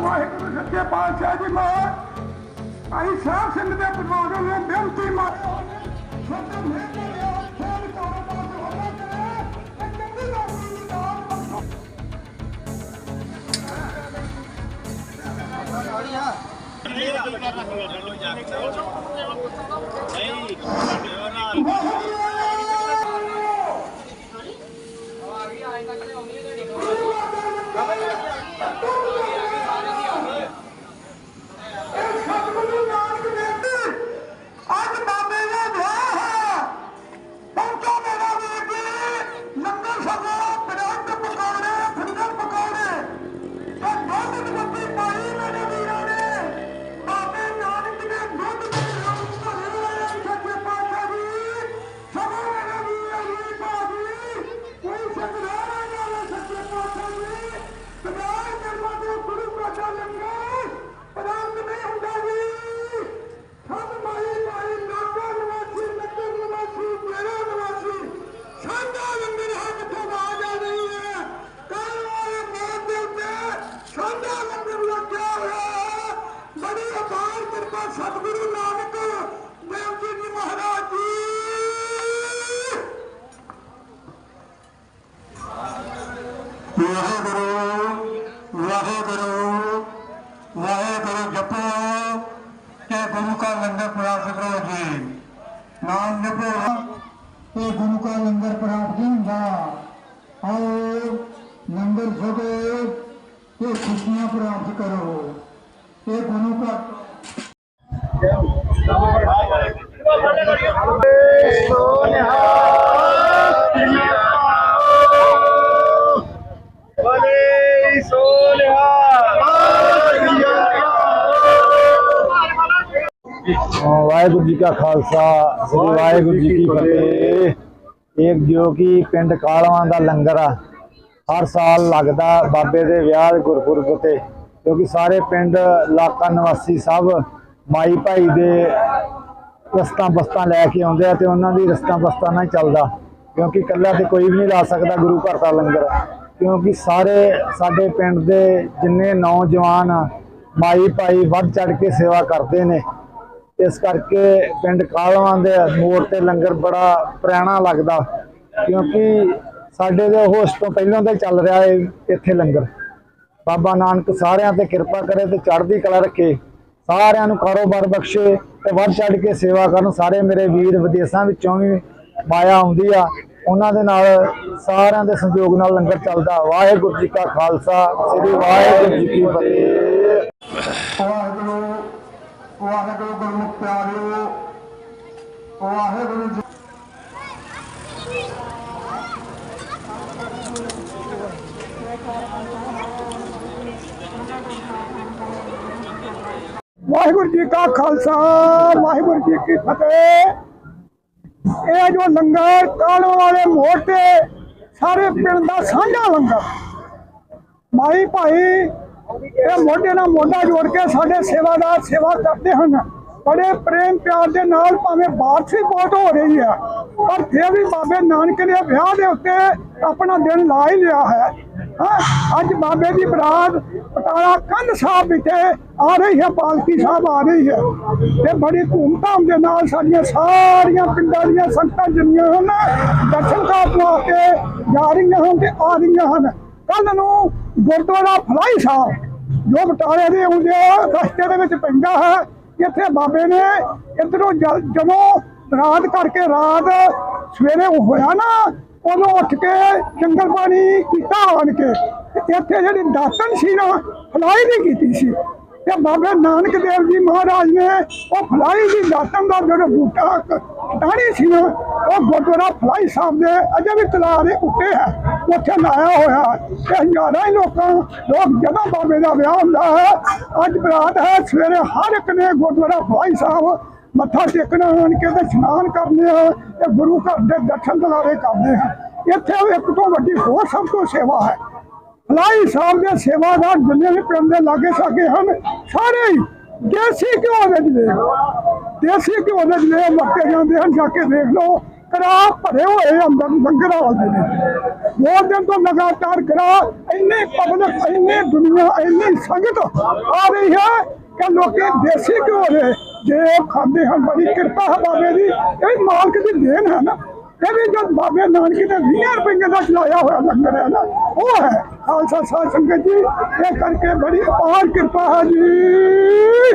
ਵਾਹਿਗੁਰੂ ਸੱਚੇ ਪਾਤਸ਼ਾਹ ਜੀ ਮਹਾਰਾਜ ਭਾਈ ਸਾਹਿਬ ਸਿੰਘ ਦੇ ਪਰਿਵਾਰ ਨੂੰ ਬੇਨਤੀ ਮਾਰਿਆ ਸਤਿ ਮਹਿਕਮਿਆ ਖੇਡ ਕਾਰੋਬਾਰ ਦੇ ਹੋਣਾ ਕਰੇ ਬਾਬਾ ਸਤਿਗੁਰੂ ਨਾਨਕ ਦੇਵ ਜੀ ਮਹਾਰਾਜ ਜੀ। ਪ੍ਰਾਪਤ ਕਰੋ ਜੀ। ਨਾਮ ਜਪੋ। ਤੇ ਗੁਰੂ ਕਾ ਲੰਗਰ ਪ੍ਰਾਪਤ ਹੁੰਦਾ। ਆਓ ਲੰਗਰ ਜਪੋ ਤੇ ਖੁਸ਼ੀਆਂ ਪ੍ਰਾਪਤ ਕਰੋ। ਇਹ ਗੁਰੂ ਕਾ ਵਾਹਿਗੁਰੂ ਜੀ ਕਾ ਖਾਲਸਾ, ਸ੍ਰੀ ਵਾਹਿਗੁਰੂ ਜੀ ਕੀ ਫਤਿਹ। ਇੱਕ ਜੋ ਕਿ ਪਿੰਡ ਕਾਲਵਾਂ ਦਾ ਲੰਗਰ ਆ, ਹਰ ਸਾਲ ਲੱਗਦਾ ਬਾਬੇ ਦੇ ਵਿਆਹ ਗੁਰਪੁਰਬ ਤੇ, ਕਿਉਂਕਿ ਸਾਰੇ ਪਿੰਡ, ਇਲਾਕਾ ਨਿਵਾਸੀ ਸਭ ਮਾਈ ਭਾਈ ਦੇ ਰਸਤਾ ਬਸਤਾ ਲੈ ਕੇ ਆਉਂਦੇ ਆ ਤੇ ਉਹਨਾਂ ਦੀ ਰਸਤਾ ਬਸਤਾ ਨਾਲ ਚੱਲਦਾ। ਕਿਉਂਕਿ ਇਕੱਲਾ ਤੇ ਕੋਈ ਵੀ ਨਹੀਂ ਲਾ ਸਕਦਾ ਗੁਰੂ ਘਰ ਦਾ ਲੰਗਰ। ਕਿਉਂਕਿ ਸਾਰੇ ਸਾਡੇ ਪਿੰਡ ਦੇ ਜਿੰਨੇ ਨੌਜਵਾਨ ਮਾਈ ਭਾਈ ਵੱਧ ਚੜ ਕੇ ਸੇਵਾ ਕਰਦੇ ਨੇ। ਇਸ ਕਰਕੇ ਪਿੰਡ ਕਾਲਵਾਂ ਦੇ ਮੋੜ ਤੇ ਲੰਗਰ ਬੜਾ ਪੁਰਾਣਾ ਲੱਗਦਾ। ਕਿਉਂਕਿ ਸਾਡੇ ਦੇ ਹੋਸ਼ ਤੋਂ ਪਹਿਲਾਂ ਦਾ ਚੱਲ ਰਿਹਾ ਹੈ ਇੱਥੇ ਲੰਗਰ। ਬਾਬਾ ਨਾਨਕ ਸਾਰਿਆਂ ਤੇ ਕਿਰਪਾ ਕਰੇ ਤੇ ਚੜ੍ਹਦੀ ਕਲਾ ਰੱਖੇ। ਸਾਰਿਆਂ ਨੂੰ ਕਾਰੋਬਾਰ ਬਖਸ਼ੇ ਤੇ ਵੱਧ ਚੜ ਕੇ ਸੇਵਾ ਕਰਨ। ਸਾਰੇ ਮੇਰੇ ਵੀਰ ਵਿਦੇਸ਼ਾਂ ਵਿੱਚੋਂ ਵੀ ਮਾਇਆ ਆਉਂਦੀ ਆ। ਉਹਨਾਂ ਦੇ ਨਾਲ ਸਾਰਿਆਂ ਦੇ ਸੰਯੋਗ ਨਾਲ ਲੰਗਰ ਚੱਲਦਾ। ਵਾਹਿਗੁਰੂ ਜੀ ਕਾ ਖਾਲਸਾ, ਸ੍ਰੀ ਵਾਹਿਗੁਰੂ ਜੀ ਕੀ ਫਤਿਹ। ਵਾਹਿਗੁਰੂ ਵਾਹਿਗੁਰੂ ਗੁਰਮੁਖ ਪਿਆਰਿਓ, ਵਾਹਿਗੁਰੂ ਵਾਹਿਗੁਰੂ ਜੀ ਕਾ ਖਾਲਸਾ, ਵਾਹਿਗੁਰੂ ਜੀ ਕੀ ਫਤਿਹ। ਇਹ ਜੋ ਲੰਗਰ ਕਾਲੋਂ ਵਾਲੇ ਮੋੜ ਤੇ ਸਾਰੇ ਪਿੰਡ ਦਾ ਸਾਂਝਾ ਲੰਗਰ। ਮਾਈ ਭਾਈ, ਇਹ ਮੋਢੇ ਨਾਲ ਮੋਢਾ ਜੋੜ ਕੇ ਸਾਡੇ ਸੇਵਾਦਾਰ ਸੇਵਾ ਕਰਦੇ ਹਨ। ਬੜੇ ਪ੍ਰੇਮ ਪਿਆਰ ਦੇ ਨਾਲ ਭਾਵੇਂ ਬਾਰਿਸ਼ ਵੀ ਬਹੁਤ ਹੋ ਰਹੀ ਹੈ, ਪਰ ਫਿਰ ਵੀ ਬਾਬੇ ਨਾਨਕ ਨੇ ਵਿਆਹ ਦੇ ਉੱਤੇ ਆਪਣਾ ਦਿਨ ਲਾ ਹੀ ਲਿਆ ਹੈ। ਅੱਜ ਬਾਬੇ ਦੀ ਬਰਾਤ ਪਟਾਲਾ ਕੰਧ ਸਾਹਿਬ ਵਿਖੇ ਆ ਰਹੀ ਹੈ, ਪਾਲਕੀ ਸਾਹਿਬ ਆ ਰਹੀ ਹੈ। ਤੇ ਬੜੀ ਧੂਮਧਾਮ ਦੇ ਨਾਲ ਸਾਡੀਆਂ ਸਾਰੀਆਂ ਪਿੰਡਾਂ ਦੀਆਂ ਸੰਗਤਾਂ ਜਿੰਨੀਆਂ ਹਨ ਦਰਸ਼ਨ ਕਰਨ ਵਾਸਤੇ ਜਾ ਰਹੀਆਂ ਹਨ ਤੇ ਆ ਰਹੀਆਂ ਹਨ। ਕੱਲ ਨੂੰ ਗੁਰਦੁਆਰਾ ਫਲਾਈ ਸਾਹਿਬ, ਜੋ ਬਟਾਲੇ ਦੇ ਆਉਂਦੇ ਰਸਤੇ ਦੇ ਵਿੱਚ ਪੈਂਦਾ ਹੈ ਇੱਥੇ ਬਾਬੇ ਨੇ ਇਧਰੋਂ ਜਦੋਂ ਰਾਤ ਕਰਕੇ ਰਾਤ ਸਵੇਰੇ ਹੋਇਆ ਨਾ ਉਦੋਂ ਉੱਠ ਕੇ ਜੰਗਲ ਪਾਣੀ ਕੀਤਾ ਆਣ ਕੇ। ਇੱਥੇ ਜਿਹੜੀ ਦਾਤਨ ਸੀ ਨਾ, ਫਲਾਈ ਦੀ ਕੀਤੀ ਸੀ। ਤੇ ਬਾਬਾ ਨਾਨਕ ਦੇਵ ਜੀ ਮਹਾਰਾਜ ਨੇ ਉਹ ਫਲਾਈ ਦੀ ਦਾਤਨ ਦਾ ਜਿਹੜਾ ਬੂਟਾ ਟਾਣੀ ਸੀ ਨਾ, ਉਹ ਗੁਰਦੁਆਰਾ ਫਲਾਈ ਸਾਹਿਬ ਦੇ ਅਜੇ ਵੀ ਤਲਾਅ ਦੇ ਉੱਤੇ ਹੈ। ਉੱਥੇ ਲਾਇਆ ਹੋਇਆ ਤੇ ਹਜ਼ਾਰਾਂ ਹੀ ਲੋਕਾਂ, ਲੋਕ ਜਦੋਂ ਬਾਬੇ ਦਾ ਵਿਆਹ ਹੁੰਦਾ ਹੈ। ਅੱਜ ਬਰਾਤ ਹੈ, ਸਵੇਰੇ ਹਰ ਇੱਕ ਨੇ ਗੁਰਦੁਆਰਾ ਫਲਾਈ ਸਾਹਿਬ ਮੱਥਾ ਟੇਕਣਾ ਆਣ ਕੇ ਤੇ ਇਸ਼ਨਾਨ ਕਰਨੇ ਆ, ਤੇ ਗੁਰੂ ਘਰ ਦੇ ਦਰਸ਼ਨ ਦਿਲਾਰੇ ਕਰਦੇ ਆ। ਇੱਥੇ ਇੱਕ ਤੋਂ ਵੱਡੀ ਹੋਰ ਸਭ ਤੋਂ ਸੇਵਾ ਹੈ। ਫਲਾਈ ਸਾਹਿਬ ਦੇ ਸੇਵਾਦਾਰ ਜਿੰਨੇ ਵੀ ਪਿੰਡ ਦੇ ਲਾਗੇ ਸਾਗੇ ਹਨ, ਸਾਰੇ ਦੇਸੀ ਘਿਓ ਦੇ ਜਲੇ ਦੇਸੀ ਘਿਓ ਦੇ ਜਲੇ ਵਰਤੇ ਜਾਂਦੇ ਹਨ, ਜਾ ਕੇ ਦੇਖ ਲਓ ਕਰਾ ਭਰੇ ਹੋਏ ਅੰਦਰ ਲੰਗਰ ਹਾਲ ਦੇ ਵਿੱਚ। ਦਿਨ ਤੋਂ ਲਗਾਤਾਰ ਕਰਾ ਇੰਨੇ ਪਬਲਿਕ, ਇੰਨੇ ਦੁਨੀਆ, ਇੰਨੀ ਸੰਗਤ ਆ ਰਹੀ ਹੈ ਕਿ ਲੋਕੀ ਦੇਸੀ ਘਿਓ ਦੇ ਜੇ ਖਾਂਦੇ ਹਨ ਬੜੀ ਕਿਰਪਾ ਹੈ ਬਾਬੇ ਦੀ। ਇਹ ਮਾਲਕ ਦੀ ਦੇਣ ਹੈ ਨਾ। ਇਹ ਵੀ ਜਦ ਬਾਬੇ ਨਾਨਕ ਨੇ 20 ਰੁਪਏ ਦਾ ਚਲਾਇਆ ਹੋਇਆ ਲੰਗਰ ਹੈ ਨਾ, ਉਹ ਹੈ। ਖਾਲਸਾ ਸਾਧ ਸੰਗਤ ਜੀ, ਇਹ ਕਰਕੇ ਬੜੀ ਅਪਾਰ ਕਿਰਪਾ ਹੈ ਜੀ।